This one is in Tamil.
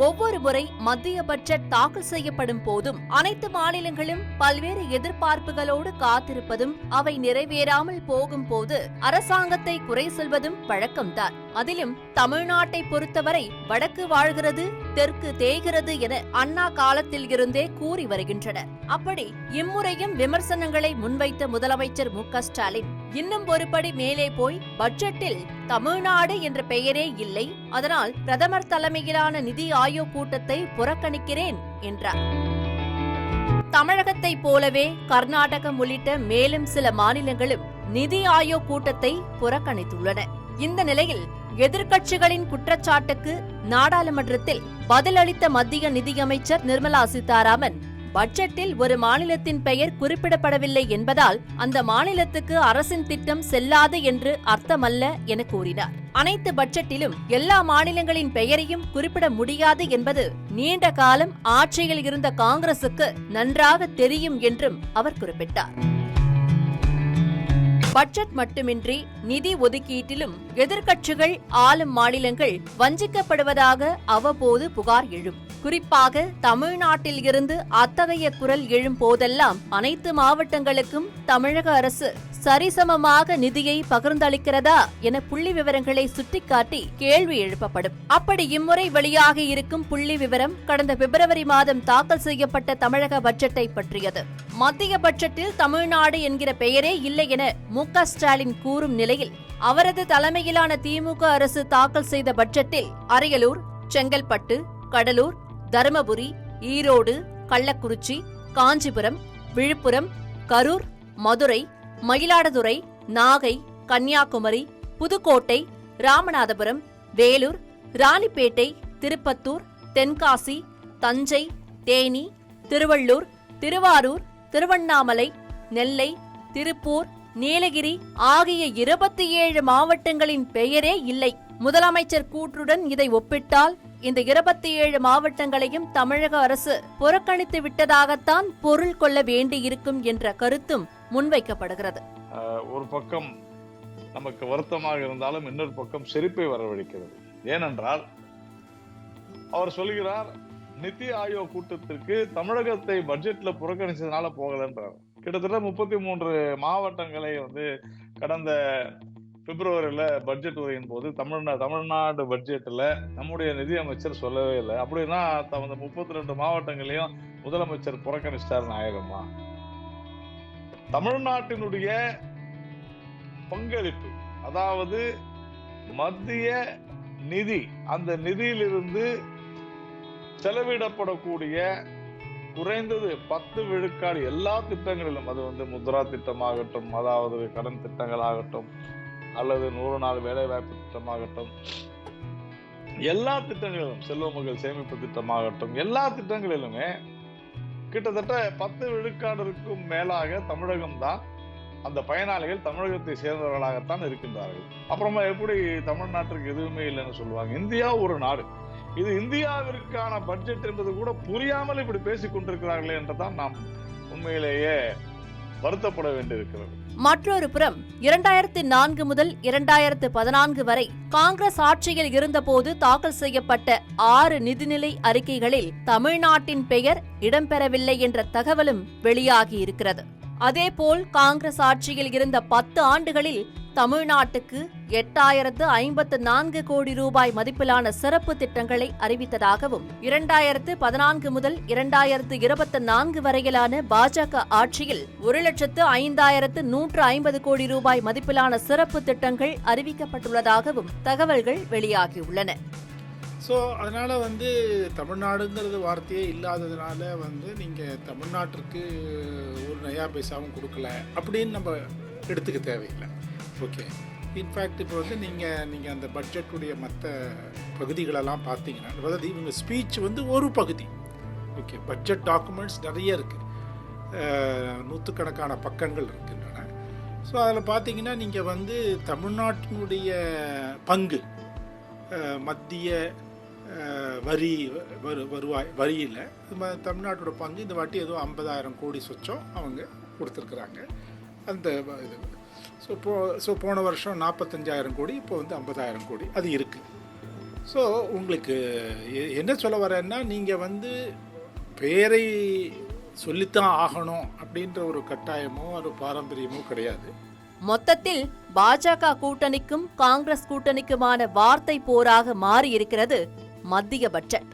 ஒவ்வொரு முறை மத்திய பட்ஜெட் தாக்கல் செய்யப்படும் போதும் அனைத்து மாநிலங்களும் பல்வேறு எதிர்பார்ப்புகளோடு காத்திருப்பதும் அவை நிறைவேறாமல் போகும் போது அரசாங்கத்தை குறை சொல்வதும் வழக்கம்தான் அதிலும் தமிழ்நாட்டை பொறுத்தவரை வடக்கு வாழ்கிறது தெற்கு தேய்கிறது என அண்ணா காலத்தில் இருந்தே கூறி வருகின்றனர். அப்படி இம்முறையும் விமர்சனங்களை முன்வைத்த முதலமைச்சர் மு ஸ்டாலின் இன்னும் ஒருபடி மேலே போய் பட்ஜெட்டில் தமிழ்நாடு என்ற பெயரே இல்லை அதனால் பிரதமர் தலைமையிலான நிதி ஆயோக் கூட்டத்தை புறக்கணிக்கிறேன் என்றார். தமிழகத்தைப் போலவே கர்நாடகம் உள்ளிட்ட மேலும் சில மாநிலங்களும் நிதி ஆயோக் கூட்டத்தை புறக்கணித்துள்ளன. இந்த நிலையில் எதிர்க்கட்சிகளின் குற்றச்சாட்டுக்கு நாடாளுமன்றத்தில் பதிலளித்த மத்திய நிதியமைச்சர் நிர்மலா சீதாராமன் பட்ஜெட்டில் ஒரு மாநிலத்தின் பெயர் குறிப்பிடப்படவில்லை என்பதால் அந்த மாநிலத்துக்கு அரசின் திட்டம் செல்லாது என்று அர்த்தமல்ல என கூறினார். அனைத்து பட்ஜெட்டிலும் எல்லா மாநிலங்களின் பெயரையும் குறிப்பிட முடியாது என்பது நீண்ட காலம் ஆட்சியில் இருந்த காங்கிரசுக்கு நன்றாக தெரியும் என்றும் அவர் குறிப்பிட்டார். பட்ஜெட் மட்டுமின்றி நிதி ஒதுக்கீட்டிலும் எதிர்க்கட்சிகள் ஆளும் மாநிலங்கள் வஞ்சிக்கப்படுவதாக அவ்வப்போது புகார் எழும். குறிப்பாக தமிழ்நாட்டில் இருந்து அத்தகைய குரல் எழும் போதெல்லாம் அனைத்து மாவட்டங்களுக்கும் தமிழக அரசு சரிசமமாக நிதியை பகிர்ந்தளிக்கிறதா என புள்ளி விவரங்களை சுட்டிக்காட்டி கேள்வி எழுப்பப்படும். அப்படி இம்முறை வெளியாக இருக்கும் புள்ளி விவரம் கடந்த பிப்ரவரி மாதம் தாக்கல் செய்யப்பட்ட தமிழக பட்ஜெட்டை பற்றியது. மத்திய பட்ஜெட்டில் தமிழ்நாடு என்கிற பெயரே இல்லை என மு ஸ்டாலின் கூறும் நிலையில் அவரது தலைமையிலான திமுக அரசு தாக்கல் செய்த பட்ஜெட்டில் அரியலூர் செங்கல்பட்டு கடலூர் தருமபுரி ஈரோடு கள்ளக்குறிச்சி காஞ்சிபுரம் விழுப்புரம் கரூர் மதுரை மயிலாடுதுறை நாகை கன்னியாகுமரி புதுக்கோட்டை ராமநாதபுரம் வேலூர் ராணிப்பேட்டை திருப்பத்தூர் தென்காசி தஞ்சை தேனி திருவள்ளூர் திருவாரூர் திருவண்ணாமலை நெல்லை திருப்பூர் நீலகிரி ஆகிய இருபத்தி ஏழு மாவட்டங்களின் பெயரே இல்லை. முதலமைச்சர் கூற்றுடன் இதை ஒப்பிட்டால் இந்த இருபத்தி ஏழு மாவட்டங்களையும் தமிழக அரசு புறக்கணித்து விட்டதாகத்தான் பொருள் கொள்ள வேண்டியிருக்கும் என்ற கருத்தும் முன்வைக்கப்படுகிறது. ஒரு பக்கம் நமக்கு வருத்தமாக இருந்தாலும் இன்னொரு பக்கம் சிரிப்பை வரவழைக்கிறது. ஏனென்றால் அவர் சொல்கிறார் நிதி ஆயோக் கூட்டத்திற்கு தமிழகத்தை பட்ஜெட்ல புறக்கணிச்சதுனால போகலன்றார். கிட்டத்தட்ட முப்பத்தி மூன்று மாவட்டங்களை வந்து கடந்த பிப்ரவரியில பட்ஜெட் உரையின் போது தமிழ்நா தமிழ்நாடு பட்ஜெட்ல நம்முடைய நிதியமைச்சர் சொல்லவே இல்லை. அப்படின்னா அந்த முப்பத்தி ரெண்டு மாவட்டங்களையும் முதலமைச்சர் புறக்கணிச்சிட்டாருன்னு ஆயிடுமா தமிழ்நாட்டினுடைய பங்களிப்பு அதாவது மத்திய நிதி அந்த நிதியிலிருந்து செலவிடப்படக்கூடிய குறைந்தது பத்து விழுக்காடு எல்லா திட்டங்களிலும் அது வந்து முத்ரா திட்டமாகட்டும் அதாவது கடன் திட்டங்களாகட்டும் அல்லது நூறு நாள் வேலை வாய்ப்பு திட்டமாகட்டும் எல்லா திட்டங்களிலும் செல்வ மகள் சேமிப்பு திட்டமாகட்டும் எல்லா திட்டங்களிலுமே கிட்டத்தட்ட பத்து விழுக்காடுக்கும் மேலாக தமிழகம் தான் அந்த பயனாளிகள் தமிழகத்தை சேர்ந்தவர்களாகத்தான் இருக்கின்றார்கள். அப்புறமா எப்படி தமிழ்நாட்டிற்கு எதுவுமே இல்லைன்னு சொல்லுவாங்க. இந்தியா ஒரு நாடு. இது இந்தியாவிற்கான பட்ஜெட் என்பது கூட புரியாமல் இப்படி பேசிக் கொண்டிருக்கிறார்களே என்றுதான் நாம் உண்மையிலேயே வருத்தப்பட வேண்டியிருக்கிறது. மற்றொரு புறம் இரண்டாயிரத்தி நான்கு முதல் இரண்டாயிரத்து பதினான்கு வரை காங்கிரஸ் ஆட்சியில் இருந்தபோது தாக்கல் செய்யப்பட்ட ஆறு நிதிநிலை அறிக்கைகளில் தமிழ்நாட்டின் பெயர் இடம்பெறவில்லை என்ற தகவலும் வெளியாகி இருக்கிறது அதேபோல் காங்கிரஸ் ஆட்சியில் இருந்த பத்து ஆண்டுகளில் தமிழ்நாட்டுக்கு எட்டாயிரத்து ஐம்பத்து நான்கு கோடி ரூபாய் மதிப்பிலான சிறப்பு திட்டங்களை அறிவித்ததாகவும் இரண்டாயிரத்து பதினான்கு முதல் இரண்டாயிரத்து இருபத்தி நான்கு வரையிலான பாஜக ஆட்சியில் ஒரு லட்சத்து ஐந்தாயிரத்து நூற்று ஐம்பது கோடி ரூபாய் மதிப்பிலான சிறப்பு திட்டங்கள் அறிவிக்கப்பட்டுள்ளதாகவும் தகவல்கள் வெளியாகியுள்ளன. ஸோ அதனால் வந்து தமிழ்நாடுங்கிறது வார்த்தையே இல்லாததுனால வந்து நீங்கள் தமிழ்நாட்டிற்கு ஒரு நயா பைசாவும் கொடுக்கல அப்படின்னு நம்ம எடுத்துக்க தேவையில்லை. ஓகே இன்ஃபேக்ட் இப்போ வந்து நீங்கள் நீங்கள் அந்த பட்ஜெட்டுடைய மற்ற பகுதிகளெல்லாம் பார்த்தீங்கன்னா அதாவது இவங்க ஸ்பீச் வந்து ஒரு பகுதி. ஓகே பட்ஜெட் டாக்குமெண்ட்ஸ் நிறைய இருக்குது நூற்றுக்கணக்கான பக்கங்கள் இருக்கின்றன. ஸோ அதில் பார்த்தீங்கன்னா நீங்கள் வந்து தமிழ்நாட்டினுடைய பங்கு மத்திய வரி வரு வருவாய் வரியில் தமிழ்நாட்டோட பங்கு இந்த வாட்டி ஏதோ ஐம்பதாயிரம் கோடி சொச்சம் அவங்க கொடுத்துருக்குறாங்க. அந்த இது. ஸோ போ ஸோ போன வருஷம் நாற்பத்தஞ்சாயிரம் கோடி இப்போ வந்து ஐம்பதாயிரம் கோடி. அது இருக்குது ஸோ உங்களுக்கு என்ன சொல்ல வரேன்னா நீங்கள் வந்து பேரை சொல்லித்தான் ஆகணும் அப்படின்ற ஒரு கட்டாயமோ ஒரு பாரம்பரியமோ கிடையாது. மொத்தத்தில் பாஜக கூட்டணிக்கும் காங்கிரஸ் கூட்டணிக்குமான வார்த்தை போராக மாறியிருக்கிறது மத்திய பட்ஜெட்.